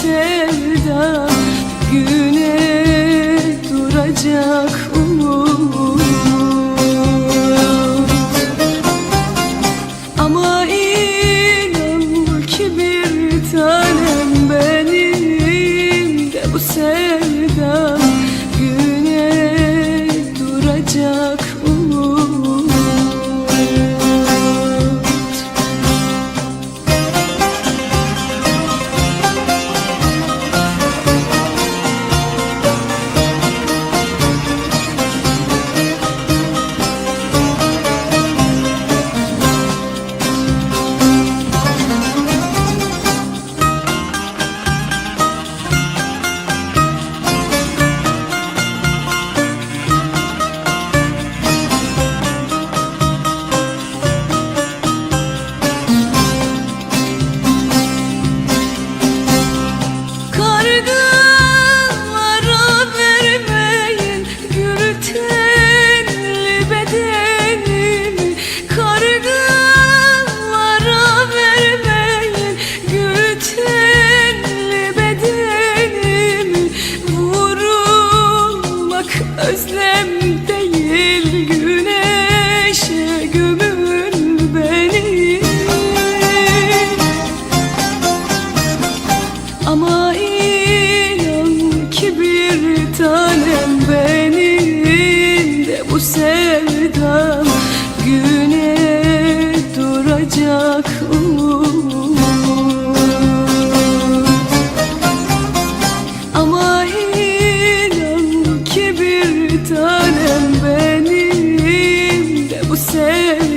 sevda olacak Ama inan ki bir tanem benim de bu sevgi